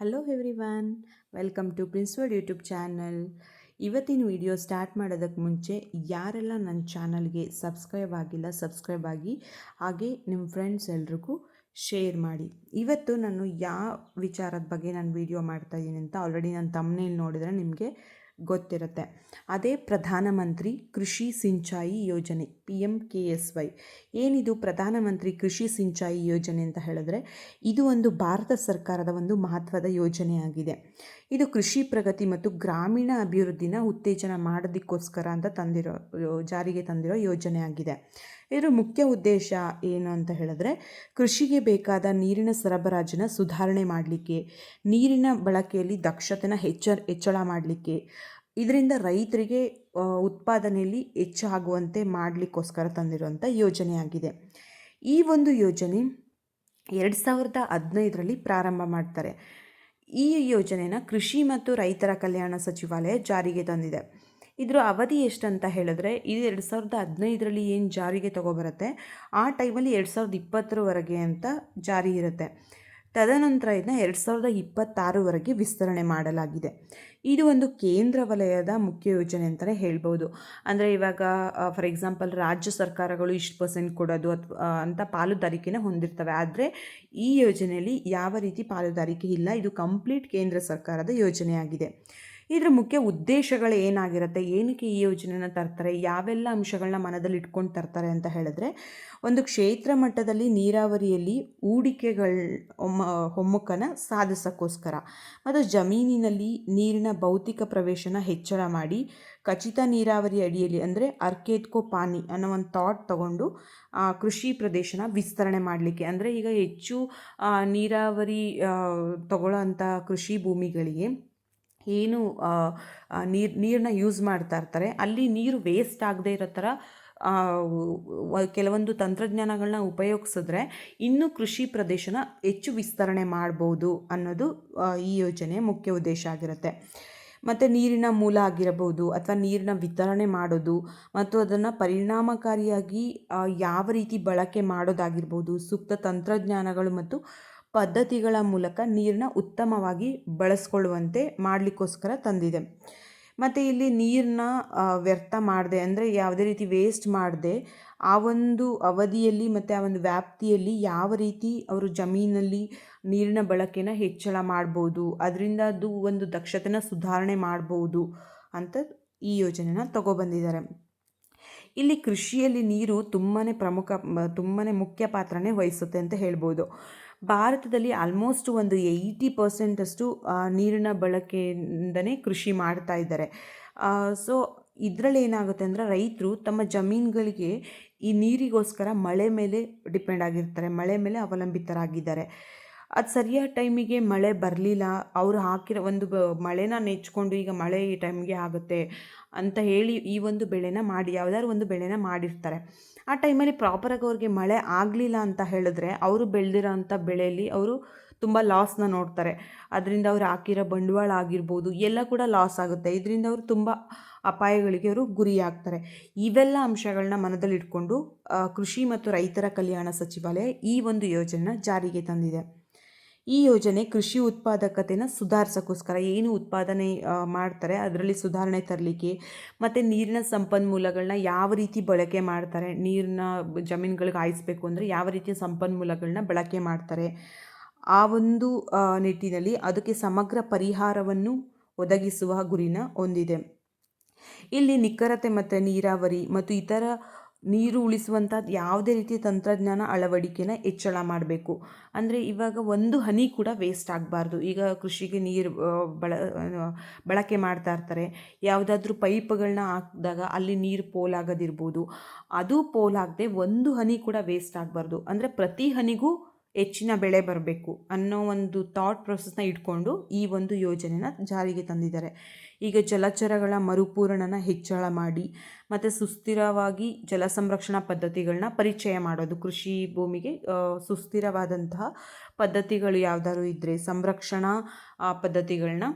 Hello everyone welcome to Princeword YouTube channel ಇವತ್ತಿನ video start ಮಾಡೋದಕ್ಕೆ ಮುಂಚೆ ಯಾರೆಲ್ಲ ನನ್ನ ಚಾನಲ್ಗೆ ಸಬ್ಸ್ಕ್ರೈಬ್ ಆಗಿಲ್ಲ ಸಬ್ಸ್ಕ್ರೈಬ್ ಆಗಿ, ಹಾಗೆ ನಿಮ್ಮ ಫ್ರೆಂಡ್ಸ್ ಎಲ್ರಿಗೂ ಶೇರ್ ಮಾಡಿ. ಇವತ್ತು ನಾನು ಯಾವ ವಿಚಾರದ ಬಗ್ಗೆ ನಾನು ವಿಡಿಯೋ ಮಾಡ್ತಾ ಇದ್ದೀನಿ ಅಂತ ಆಲ್ರೆಡಿ ನಾನು ತಮ್ಮನೇಲಿ ನೋಡಿದರೆ ನಿಮಗೆ ಗೊತ್ತಿರುತ್ತೆ. ಅದೇ ಪ್ರಧಾನಮಂತ್ರಿ ಕೃಷಿ ಸಿಂಚಾಯಿ ಯೋಜನೆ P M K S Y. ಏನಿದು ಪ್ರಧಾನಮಂತ್ರಿ ಕೃಷಿ ಸಿಂಚಾಯಿ ಯೋಜನೆ ಅಂತ ಹೇಳಿದ್ರೆ, ಇದು ಒಂದು ಭಾರತ ಸರ್ಕಾರದ ಒಂದು ಮಹತ್ವದ ಯೋಜನೆಯಾಗಿದೆ ಇದು ಕೃಷಿ ಪ್ರಗತಿ ಮತ್ತು ಗ್ರಾಮೀಣ ಅಭಿವೃದ್ಧಿನ ಉತ್ತೇಜನ ಮಾಡೋದಕ್ಕೋಸ್ಕರ ಅಂತ ತಂದಿರೋ, ಜಾರಿಗೆ ತಂದಿರೋ ಯೋಜನೆ ಆಗಿದೆ. ಇದರ ಮುಖ್ಯ ಉದ್ದೇಶ ಏನು ಅಂತ ಹೇಳಿದ್ರೆ, ಕೃಷಿಗೆ ಬೇಕಾದ ನೀರಿನ ಸರಬರಾಜನ್ನು ಸುಧಾರಣೆ ಮಾಡಲಿಕ್ಕೆ, ನೀರಿನ ಬಳಕೆಯಲ್ಲಿ ದಕ್ಷತೆನ ಹೆಚ್ಚ, ಹೆಚ್ಚಳ ಮಾಡಲಿಕ್ಕೆ ಇದರಿಂದ ರೈತರಿಗೆ ಉತ್ಪಾದನೆಯಲ್ಲಿ ಹೆಚ್ಚಾಗುವಂತೆ ಮಾಡಲಿಕ್ಕೋಸ್ಕರ ತಂದಿರುವಂಥ ಯೋಜನೆಯಾಗಿದೆ. ಈ ಒಂದು ಯೋಜನೆ ಎರಡು ಸಾವಿರದ ಹದಿನೈದರಲ್ಲಿ ಪ್ರಾರಂಭ ಮಾಡ್ತಾರೆ. ಈ ಯೋಜನೆನ ಕೃಷಿ ಮತ್ತು ರೈತರ ಕಲ್ಯಾಣ ಸಚಿವಾಲಯ ಜಾರಿಗೆ ತಂದಿದೆ. ಇದರ ಅವಧಿ ಎಷ್ಟಂತ ಹೇಳಿದ್ರೆ, ಇದು ಎರಡು ಸಾವಿರದ ಹದಿನೈದರಲ್ಲಿ ಏನು ಜಾರಿಗೆ ತಗೊಬರುತ್ತೆ, ಆ ಟೈಮಲ್ಲಿ ಎರಡು ಸಾವಿರದ ಇಪ್ಪತ್ತರವರೆಗೆ ಅಂತ ಜಾರಿ ಇರುತ್ತೆ. ತದನಂತರ ಇದನ್ನ ಎರಡು ಸಾವಿರದ ಇಪ್ಪತ್ತಾರವರೆಗೆ ವಿಸ್ತರಣೆ ಮಾಡಲಾಗಿದೆ. ಇದು ಒಂದು ಕೇಂದ್ರ ವಲಯದ ಮುಖ್ಯ ಯೋಜನೆ ಅಂತಲೇ ಹೇಳ್ಬೋದು. ಅಂದರೆ ಇವಾಗ ಫಾರ್ ಎಕ್ಸಾಂಪಲ್ ರಾಜ್ಯ ಸರ್ಕಾರಗಳು ಇಷ್ಟು ಪರ್ಸೆಂಟ್ ಕೊಡೋದು ಅಥವಾ ಅಂತ ಪಾಲುದಾರಿಕೆನ ಹೊಂದಿರ್ತವೆ. ಆದರೆ ಈ ಯೋಜನೆಯಲ್ಲಿ ಯಾವ ರೀತಿ ಪಾಲುದಾರಿಕೆ ಇಲ್ಲ. ಇದು ಕಂಪ್ಲೀಟ್ ಕೇಂದ್ರ ಸರ್ಕಾರದ ಯೋಜನೆಯಾಗಿದೆ. ಇದರ ಮುಖ್ಯ ಉದ್ದೇಶಗಳು ಏನಾಗಿರುತ್ತೆ? ಏನಕ್ಕೆ ಈ ಯೋಜನೆನ ತರ್ತಾರೆ? ಯಾವೆಲ್ಲ ಅಂಶಗಳನ್ನ ಮನದಲ್ಲಿ ಇಟ್ಕೊಂಡು ತರ್ತಾರೆ ಅಂತ ಹೇಳಿದ್ರೆ, ಒಂದು ಕ್ಷೇತ್ರ ಮಟ್ಟದಲ್ಲಿ ನೀರಾವರಿಯಲ್ಲಿ ಹೂಡಿಕೆಗಳ ಒಮ್ಮ, ಒಮ್ಮುಖನ ಸಾಧಿಸೋಕ್ಕೋಸ್ಕರ ಮತ್ತು ಜಮೀನಿನಲ್ಲಿ ನೀರಿನ ಭೌತಿಕ ಪ್ರವೇಶನ ಹೆಚ್ಚಳ ಮಾಡಿ ಖಚಿತ ನೀರಾವರಿ ಅಡಿಯಲ್ಲಿ ಅಂದರೆ ಅರ್ಕೇತ್ಕೋ ಪಾನಿ ಅನ್ನೋ ಒಂದು ಥಾಟ್ ತಗೊಂಡು ಕೃಷಿ ಪ್ರದೇಶನ ವಿಸ್ತರಣೆ ಮಾಡಲಿಕ್ಕೆ. ಅಂದರೆ ಈಗ ಹೆಚ್ಚು ನೀರಾವರಿ ತಗೊಳ್ಳೋ ಕೃಷಿ ಭೂಮಿಗಳಿಗೆ ಏನು ನೀರು ನೀರನ್ನ ಯೂಸ್ ಮಾಡ್ತಾ ಇರ್ತಾರೆ. ಅಲ್ಲಿ ನೀರು ವೇಸ್ಟ್ ಆಗದೆ ಇರೋ ಥರ ಕೆಲವೊಂದು ತಂತ್ರಜ್ಞಾನಗಳನ್ನ ಉಪಯೋಗಿಸಿದ್ರೆ ಇನ್ನೂ ಕೃಷಿ ಪ್ರದೇಶನ ಹೆಚ್ಚು ವಿಸ್ತರಣೆ ಮಾಡ್ಬೋದು ಅನ್ನೋದು ಈ ಯೋಜನೆ ಮುಖ್ಯ ಉದ್ದೇಶ ಆಗಿರುತ್ತೆ. ಮತ್ತು ನೀರಿನ ಮೂಲ ಆಗಿರಬಹುದು ಅಥವಾ ನೀರಿನ ವಿತರಣೆ ಮಾಡೋದು ಮತ್ತು ಅದನ್ನು ಪರಿಣಾಮಕಾರಿಯಾಗಿ ಯಾವ ರೀತಿ ಬಳಕೆ ಮಾಡೋದಾಗಿರ್ಬೋದು, ಸೂಕ್ತ ತಂತ್ರಜ್ಞಾನಗಳು ಮತ್ತು ಪದ್ಧತಿಗಳ ಮೂಲಕ ನೀರನ್ನ ಉತ್ತಮವಾಗಿ ಬಳಸ್ಕೊಳ್ಳುವಂತೆ ಮಾಡಲಿಕ್ಕೋಸ್ಕರ ತಂದಿದೆ. ಮತ್ತು ಇಲ್ಲಿ ನೀರನ್ನ ವ್ಯರ್ಥ ಮಾಡದೆ, ಅಂದರೆ ಯಾವುದೇ ರೀತಿ ವೇಸ್ಟ್ ಮಾಡದೆ, ಆ ಒಂದು ಅವಧಿಯಲ್ಲಿ ಮತ್ತು ಆ ಒಂದು ವ್ಯಾಪ್ತಿಯಲ್ಲಿ ಯಾವ ರೀತಿ ಅವರು ಜಮೀನಲ್ಲಿ ನೀರಿನ ಬಳಕೆನ ಹೆಚ್ಚಳ ಮಾಡ್ಬೋದು, ಅದರಿಂದ ಅದು ಒಂದು ದಕ್ಷತೆನ ಸುಧಾರಣೆ ಮಾಡ್ಬೋದು ಅಂತ ಈ ಯೋಜನೆನ ತಗೊಬಂದಿದ್ದಾರೆ. ಇಲ್ಲಿ ಕೃಷಿಯಲ್ಲಿ ನೀರು ತುಂಬಾ ಪ್ರಮುಖ ತುಂಬಾ ಮುಖ್ಯ ಪಾತ್ರನೇ ವಹಿಸುತ್ತೆ ಅಂತ ಹೇಳ್ಬೋದು. ಭಾರತದಲ್ಲಿ ಆಲ್ಮೋಸ್ಟ್ ಒಂದು ಏಯ್ಟಿ ಪರ್ಸೆಂಟಷ್ಟು ನೀರಿನ ಬಳಕೆಯಿಂದನೇ ಕೃಷಿ ಮಾಡ್ತಾ ಇದ್ದಾರೆ. ಸೊ ಇದರಲ್ಲಿ ಏನಾಗುತ್ತೆ ಅಂದರೆ ರೈತರು ತಮ್ಮ ಜಮೀನುಗಳಿಗೆ ಈ ನೀರಿಗೋಸ್ಕರ ಮಳೆ ಮೇಲೆ ಡಿಪೆಂಡ್ ಆಗಿರ್ತಾರೆ, ಮಳೆ ಮೇಲೆ ಅವಲಂಬಿತರಾಗಿದ್ದಾರೆ. ಅದು ಸರಿಯಾದ ಟೈಮಿಗೆ ಮಳೆ ಬರಲಿಲ್ಲ. ಅವರು ಹಾಕಿರೋ ಒಂದು ಬ, ಮಳೆನ ನೆಚ್ಕೊಂಡು ಈಗ ಮಳೆ ಈ ಟೈಮ್ಗೆ ಆಗುತ್ತೆ ಅಂತ ಹೇಳಿ ಈ ಒಂದು ಬೆಳೆನ ಮಾಡಿ, ಯಾವುದಾದ್ರು ಒಂದು ಬೆಳೆನ ಮಾಡಿರ್ತಾರೆ. ಆ ಟೈಮಲ್ಲಿ ಪ್ರಾಪರಾಗಿ ಅವ್ರಿಗೆ ಮಳೆ ಆಗಲಿಲ್ಲ ಅಂತ ಹೇಳಿದ್ರೆ ಅವರು ಬೆಳೆದಿರೋ ಅಂಥ ಬೆಳೆಯಲ್ಲಿ ಅವರು ತುಂಬ ಲಾಸ್ನ ನೋಡ್ತಾರೆ. ಅದರಿಂದ ಅವ್ರು ಹಾಕಿರೋ ಬಂಡವಾಳ ಆಗಿರ್ಬೋದು, ಎಲ್ಲ ಕೂಡ ಲಾಸ್ ಆಗುತ್ತೆ. ಇದರಿಂದ ಅವರು ತುಂಬ ಅಪಾಯಗಳಿಗೆ ಅವರು ಗುರಿಯಾಗ್ತಾರೆ ಇವೆಲ್ಲ ಅಂಶಗಳನ್ನ ಮನದಲ್ಲಿಟ್ಕೊಂಡು ಕೃಷಿ ಮತ್ತು ರೈತರ ಕಲ್ಯಾಣ ಸಚಿವಾಲಯ ಈ ಒಂದು ಯೋಜನೆ ಜಾರಿಗೆ ತಂದಿದೆ. ಈ ಯೋಜನೆ ಕೃಷಿ ಉತ್ಪಾದಕತೆನ ಸುಧಾರಿಸೋಕ್ಕೋಸ್ಕರ ಏನು ಉತ್ಪಾದನೆ ಮಾಡ್ತಾರೆ, ಅದರಲ್ಲಿ ಸುಧಾರಣೆ ತರಲಿಕ್ಕೆ ಮತ್ತು ನೀರಿನ ಸಂಪನ್ಮೂಲಗಳನ್ನ ಯಾವ ರೀತಿ ಬಳಕೆ ಮಾಡ್ತಾರೆ, ನೀರಿನ ಜಮೀನುಗಳಿಗೆ ಹಾಯಿಸ್ಬೇಕು ಅಂದರೆ ಯಾವ ರೀತಿಯ ಸಂಪನ್ಮೂಲಗಳನ್ನ ಬಳಕೆ ಮಾಡ್ತಾರೆ, ಆ ಒಂದು ನಿಟ್ಟಿನಲ್ಲಿ ಅದಕ್ಕೆ ಸಮಗ್ರ ಪರಿಹಾರವನ್ನು ಒದಗಿಸುವ ಗುರಿನ ಹೊಂದಿದೆ. ಇಲ್ಲಿ ನಿಖರತೆ ಮತ್ತು ನೀರಾವರಿ ಮತ್ತು ಇತರ ನೀರು ಉಳಿಸುವಂಥ ಯಾವುದೇ ರೀತಿಯ ತಂತ್ರಜ್ಞಾನ ಅಳವಡಿಕೆನ ಹೆಚ್ಚಳ ಮಾಡಬೇಕು. ಅಂದರೆ ಇವಾಗ ಒಂದು ಹನಿ ಕೂಡ ವೇಸ್ಟ್ ಆಗಬಾರ್ದು. ಈಗ ಕೃಷಿಗೆ ನೀರು ಬಳ ಬಳಕೆ ಮಾಡ್ತಾ ಇರ್ತಾರೆ. ಯಾವುದಾದ್ರೂ ಪೈಪ್ಗಳನ್ನ ಹಾಕಿದಾಗ ಅಲ್ಲಿ ನೀರು ಪೋಲಾಗೋದಿರ್ಬೋದು. ಅದು ಪೋಲಾಗದೆ ಒಂದು ಹನಿ ಕೂಡ ವೇಸ್ಟ್ ಆಗಬಾರ್ದು. ಅಂದರೆ ಪ್ರತಿ ಹನಿಗೂ ಹೆಚ್ಚಿನ ಬೆಳೆ ಬರಬೇಕು ಅನ್ನೋ ಒಂದು ಥಾಟ್ ಪ್ರೊಸೆಸ್ನ ಇಟ್ಕೊಂಡು ಈ ಒಂದು ಯೋಜನೆನ ಜಾರಿಗೆ ತಂದಿದ್ದಾರೆ. ಈಗ ಜಲಚರಗಳ ಮರುಪೂರಣನ ಹೆಚ್ಚಳ ಮಾಡಿ ಮತ್ತು ಸುಸ್ಥಿರವಾಗಿ ಜಲ ಸಂರಕ್ಷಣಾ ಪದ್ಧತಿಗಳನ್ನ ಪರಿಚಯ ಮಾಡೋದು, ಕೃಷಿ ಭೂಮಿಗೆ ಸುಸ್ಥಿರವಾದಂತಹ ಪದ್ಧತಿಗಳು ಯಾವ್ದಾದ್ರು ಇದ್ದರೆ ಸಂರಕ್ಷಣಾ ಪದ್ಧತಿಗಳನ್ನ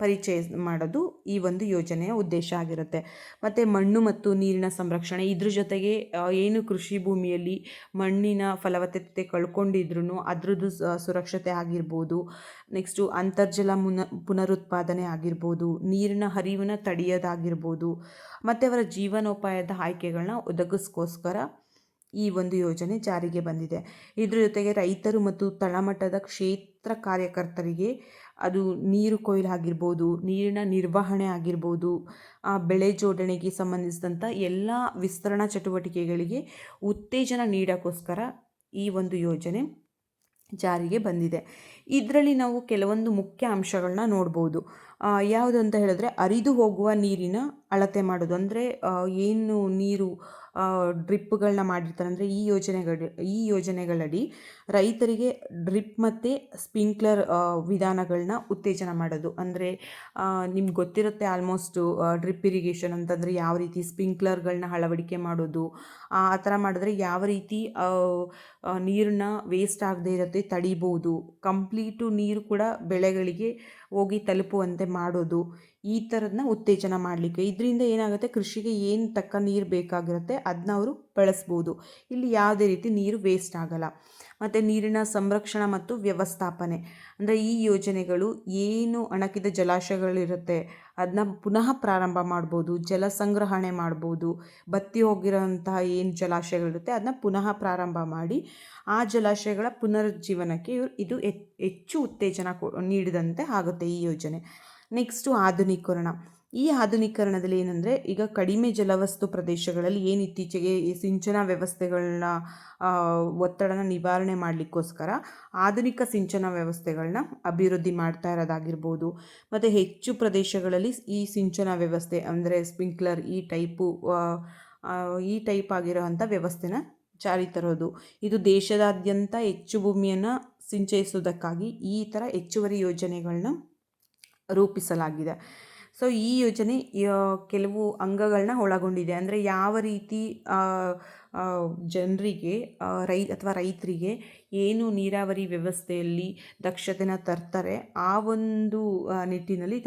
ಪರಿಚಯ ಮಾಡೋದು ಈ ಒಂದು ಯೋಜನೆಯ ಉದ್ದೇಶ ಆಗಿರುತ್ತೆ. ಮತ್ತು ಮಣ್ಣು ಮತ್ತು ನೀರಿನ ಸಂರಕ್ಷಣೆ ಇದ್ರ ಜೊತೆಗೆ ಏನು ಕೃಷಿ ಭೂಮಿಯಲ್ಲಿ ಮಣ್ಣಿನ ಫಲವತ್ತತೆ ಕಳ್ಕೊಂಡಿದ್ರು ಅದ್ರದ್ದು ಸುರಕ್ಷತೆ ಆಗಿರ್ಬೋದು ನೆಕ್ಸ್ಟು ಅಂತರ್ಜಲ ಮುನ, ಪುನರುತ್ಪಾದನೆ ಆಗಿರ್ಬೋದು, ನೀರಿನ ಹರಿವನ್ನ ತಡೆಯೋದಾಗಿರ್ಬೋದು, ಮತ್ತು ಅವರ ಜೀವನೋಪಾಯದ ಆಯ್ಕೆಗಳನ್ನ ಒದಗಿಸ್ಕೋಸ್ಕರ ಈ ಒಂದು ಯೋಜನೆ ಜಾರಿಗೆ ಬಂದಿದೆ. ಇದ್ರ ಜೊತೆಗೆ ರೈತರು ಮತ್ತು ತಳಮಟ್ಟದ ಕ್ಷೇತ್ರ ಕಾರ್ಯಕರ್ತರಿಗೆ ಅದು ನೀರು ಕೊಯ್ಲು ಆಗಿರ್ಬೋದು, ನೀರಿನ ನಿರ್ವಹಣೆ ಆಗಿರ್ಬೋದು, ಆ ಬೆಳೆ ಜೋಡಣೆಗೆ ಸಂಬಂಧಿಸಿದಂಥ ಎಲ್ಲ ವಿಸ್ತರಣಾ ಚಟುವಟಿಕೆಗಳಿಗೆ ಉತ್ತೇಜನ ನೀಡೋಕ್ಕೋಸ್ಕರ ಈ ಒಂದು ಯೋಜನೆ ಜಾರಿಗೆ ಬಂದಿದೆ. ಇದರಲ್ಲಿ ನಾವು ಕೆಲವೊಂದು ಮುಖ್ಯ ಅಂಶಗಳನ್ನ ನೋಡ್ಬೋದು. ಯಾವುದು ಅಂತ ಹೇಳಿದ್ರೆ ಹರಿದು ಹೋಗುವ ನೀರಿನ ಅಳತೆ ಮಾಡೋದು. ಅಂದರೆ ಏನು ನೀರು ಡ್ರಿಪ್ಗಳನ್ನ ಮಾಡಿರ್ತಾರೆ. ಅಂದರೆ ಈ ಯೋಜನೆಗಳ, ಈ ಯೋಜನೆಗಳಡಿ ರೈತರಿಗೆ ಡ್ರಿಪ್ ಮತ್ತು ಸ್ಪಿಂಕ್ಲರ್ ವಿಧಾನಗಳನ್ನ ಉತ್ತೇಜನ ಮಾಡೋದು. ಅಂದರೆ ನಿಮ್ಗೆ ಗೊತ್ತಿರುತ್ತೆ ಆಲ್ಮೋಸ್ಟು ಡ್ರಿಪ್ ಇರಿಗೇಷನ್ ಅಂತಂದರೆ ಯಾವ ರೀತಿ ಸ್ಪಿಂಕ್ಲರ್ಗಳನ್ನ ಅಳವಡಿಕೆ ಮಾಡೋದು. ಆ ಥರ ಮಾಡಿದ್ರೆ ಯಾವ ರೀತಿ ನೀರನ್ನ ವೇಸ್ಟ್ ಆಗದೇ ಇರುತ್ತೆ, ತಡಿಬೋದು. ಕಂಪ್ಲೀಟು ನೀರು ಕೂಡ ಬೆಳೆಗಳಿಗೆ ಹೋಗಿ ತಲುಪುವಂತೆ ಮಾಡೋದು, ಈ ಥರದನ್ನ ಉತ್ತೇಜನ ಮಾಡಲಿಕ್ಕೆ. ಇದರಿಂದ ಏನಾಗುತ್ತೆ? ಕೃಷಿಗೆ ಏನು ತಕ್ಕ ನೀರು ಬೇಕಾಗಿರುತ್ತೆ ಅದನ್ನ ಅವರು ಬಳಸ್ಬೋದು. ಇಲ್ಲಿ ಯಾವುದೇ ರೀತಿ ನೀರು ವೇಸ್ಟ್ ಆಗಲ್ಲ. ಮತ್ತು ನೀರಿನ ಸಂರಕ್ಷಣಾ ಮತ್ತು ವ್ಯವಸ್ಥಾಪನೆ. ಅಂದರೆ ಈ ಯೋಜನೆಗಳು ಏನು ಅಣಕಿದ ಜಲಾಶಯಗಳಿರುತ್ತೆ ಅದನ್ನ ಪುನಃ ಪ್ರಾರಂಭ ಮಾಡ್ಬೋದು, ಜಲ ಸಂಗ್ರಹಣೆ ಮಾಡ್ಬೋದು, ಬತ್ತಿ ಹೋಗಿರೋಂತಹ ಏನು ಜಲಾಶಯಗಳಿರುತ್ತೆ ಅದನ್ನ ಪುನಃ ಪ್ರಾರಂಭ ಮಾಡಿ ಆ ಜಲಾಶಯಗಳ ಪುನರುಜ್ಜೀವನಕ್ಕೆ ಇದು ಹೆಚ್- ಹೆಚ್ಚು ಉತ್ತೇಜನ ಕೊ, ನೀಡಿದಂತೆ ಆಗುತ್ತೆ ಈ ಯೋಜನೆ. ನೆಕ್ಸ್ಟು ಆಧುನೀಕರಣ. ಈ ಆಧುನೀಕರಣದಲ್ಲಿ ಏನಂದರೆ ಈಗ ಕಡಿಮೆ ಜಲವಸ್ತು ಪ್ರದೇಶಗಳಲ್ಲಿ ಏನು ಇತ್ತೀಚೆಗೆ ಈ ಸಿಂಚನ ವ್ಯವಸ್ಥೆಗಳನ್ನ ಒತ್ತಡನ ನಿವಾರಣೆ ಮಾಡಲಿಕ್ಕೋಸ್ಕರ ಆಧುನಿಕ ಸಿಂಚನ ವ್ಯವಸ್ಥೆಗಳನ್ನ ಅಭಿವೃದ್ಧಿ ಮಾಡ್ತಾ ಇರೋದಾಗಿರ್ಬೋದು. ಮತ್ತು ಹೆಚ್ಚು ಪ್ರದೇಶಗಳಲ್ಲಿ ಈ ಸಿಂಚನ ವ್ಯವಸ್ಥೆ ಅಂದರೆ ಸ್ಪ್ರಿಂಕ್ಲರ್ ಈ ಟೈಪು ಈ ಟೈಪ್ ಆಗಿರೋವಂಥ ವ್ಯವಸ್ಥೆನ ಜಾರಿ ತರೋದು. ಇದು ದೇಶದಾದ್ಯಂತ ಹೆಚ್ಚು ಭೂಮಿಯನ್ನು ಸಿಂಚಯಿಸುವುದಕ್ಕಾಗಿ ಈ ಥರ ಹೆಚ್ಚುವರಿ ಯೋಜನೆಗಳನ್ನ ರೂಪಿಸಲಾಗಿದೆ. ಸೊ ಈ ಯೋಜನೆ ಕೆಲವು ಅಂಗಗಳನ್ನ ಒಳಗೊಂಡಿದೆ. ಅಂದರೆ ಯಾವ ರೀತಿ ಜನರಿಗೆ ರೈ, ಅಥವಾ ರೈತರಿಗೆ ಏನು ನೀರಾವರಿ ವ್ಯವಸ್ಥೆಯಲ್ಲಿ ದಕ್ಷತೆನ ತರ್ತಾರೆ, ಆ ಒಂದು ನಿಟ್ಟಿನಲ್ಲಿ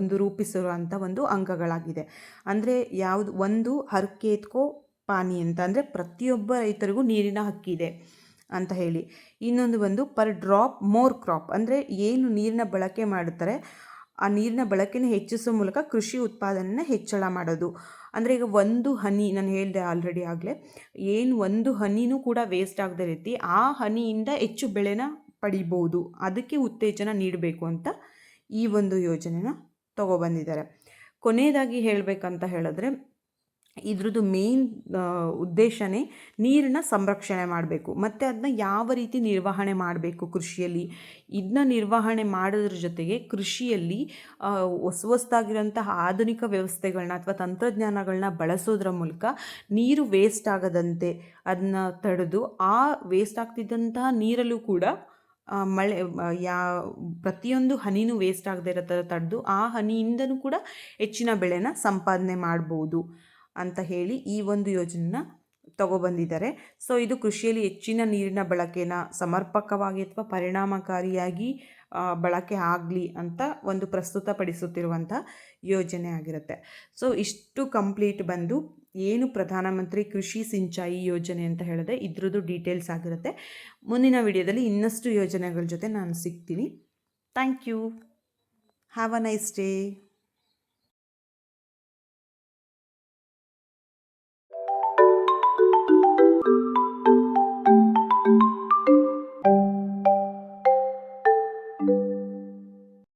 ಒಂದು ರೂಪಿಸಿರುವಂಥ ಒಂದು ಅಂಗಗಳಾಗಿದೆ. ಅಂದರೆ ಯಾವುದು, ಒಂದು ಹರ್ಕೇತ್ಕೋ ಪಾನಿ ಅಂತ. ಅಂದರೆ ಪ್ರತಿಯೊಬ್ಬ ರೈತರಿಗೂ ನೀರಿನ ಹಕ್ಕಿದೆ ಅಂತ ಹೇಳಿ. ಇನ್ನೊಂದು ಬಂದು, ಪರ್ ಡ್ರಾಪ್ ಮೋರ್ ಕ್ರಾಪ್. ಅಂದರೆ ಏನು ನೀರಿನ ಬಳಕೆ ಮಾಡುತ್ತಾರೆ ಆ ನೀರಿನ ಬಳಕೆನ ಹೆಚ್ಚಿಸೋ ಮೂಲಕ ಕೃಷಿ ಉತ್ಪಾದನೆನ ಹೆಚ್ಚಳ ಮಾಡೋದು. ಅಂದರೆ ಈಗ ಒಂದು ಹನಿ ನಾನು ಹೇಳಿದೆ ಆಲ್ರೆಡಿ ಆಗಲೇ, ಏನು ಒಂದು ಹನಿನೂ ಕೂಡ ವೇಸ್ಟ್ ಆಗದ ರೀತಿ ಆ ಹನಿಯಿಂದ ಹೆಚ್ಚು ಬೆಳೆನ ಪಡಿಬೋದು. ಅದಕ್ಕೆ ಉತ್ತೇಜನ ನೀಡಬೇಕು ಅಂತ ಈ ಒಂದು ಯೋಜನೆನ ತಗೊಬಂದಿದ್ದಾರೆ. ಕೊನೆಯದಾಗಿ ಹೇಳಬೇಕಂತ ಹೇಳಿದ್ರೆ ಇದ್ರದ್ದು ಮೇನ್ ಉದ್ದೇಶನೇ ನೀರನ್ನ ಸಂರಕ್ಷಣೆ ಮಾಡಬೇಕು. ಮತ್ತು ಅದನ್ನ ಯಾವ ರೀತಿ ನಿರ್ವಹಣೆ ಮಾಡಬೇಕು ಕೃಷಿಯಲ್ಲಿ? ಇದನ್ನ ನಿರ್ವಹಣೆ ಮಾಡೋದ್ರ ಜೊತೆಗೆ ಕೃಷಿಯಲ್ಲಿ ಹೊಸ ಹೊಸದಾಗಿರೋಂತಹ ಆಧುನಿಕ ವ್ಯವಸ್ಥೆಗಳನ್ನ ಅಥವಾ ತಂತ್ರಜ್ಞಾನಗಳನ್ನ ಬಳಸೋದ್ರ ಮೂಲಕ ನೀರು ವೇಸ್ಟ್ ಆಗದಂತೆ ಅದನ್ನ ತಡೆದು ಆ ವೇಸ್ಟ್ ಆಗ್ತಿದ್ದಂತಹ ನೀರಲ್ಲೂ ಕೂಡ ಮಳೆ ಯಾ, ಪ್ರತಿಯೊಂದು ಹನಿನೂ ವೇಸ್ಟ್ ಆಗದೆ ಇರೋ ಥರ ತಡೆದು ಆ ಹನಿಯಿಂದನೂ ಕೂಡ ಹೆಚ್ಚಿನ ಬೆಳೆನ ಸಂಪಾದನೆ ಮಾಡ್ಬೋದು. ಅಂತ ಹೇಳಿ ಈ ಒಂದು ಯೋಜನೆನ ತಗೊಬಂದಿದ್ದಾರೆ. ಸೊ, ಇದು ಕೃಷಿಯಲ್ಲಿ ಹೆಚ್ಚಿನ ನೀರಿನ ಬಳಕೆನ ಸಮರ್ಪಕವಾಗಿ ಅಥವಾ ಪರಿಣಾಮಕಾರಿಯಾಗಿ ಬಳಕೆ ಆಗಲಿ ಅಂತ ಒಂದು ಪ್ರಸ್ತುತಪಡಿಸುತ್ತಿರುವಂಥ ಯೋಜನೆ ಆಗಿರುತ್ತೆ. ಸೊ, ಇಷ್ಟು ಕಂಪ್ಲೀಟ್ ಬಂದು ಏನು ಪ್ರಧಾನಮಂತ್ರಿ ಕೃಷಿ ಸಿಂಚಾಯಿ ಯೋಜನೆ ಅಂತ ಹೇಳಿದ್ರೆ ಇದ್ರದ್ದು ಡೀಟೇಲ್ಸ್ ಆಗಿರುತ್ತೆ. ಮುಂದಿನ ವಿಡಿಯೋದಲ್ಲಿ ಇನ್ನಷ್ಟು ಯೋಜನೆಗಳ ಜೊತೆ ನಾನು ಸಿಗ್ತೀನಿ. Thank you. Have a nice day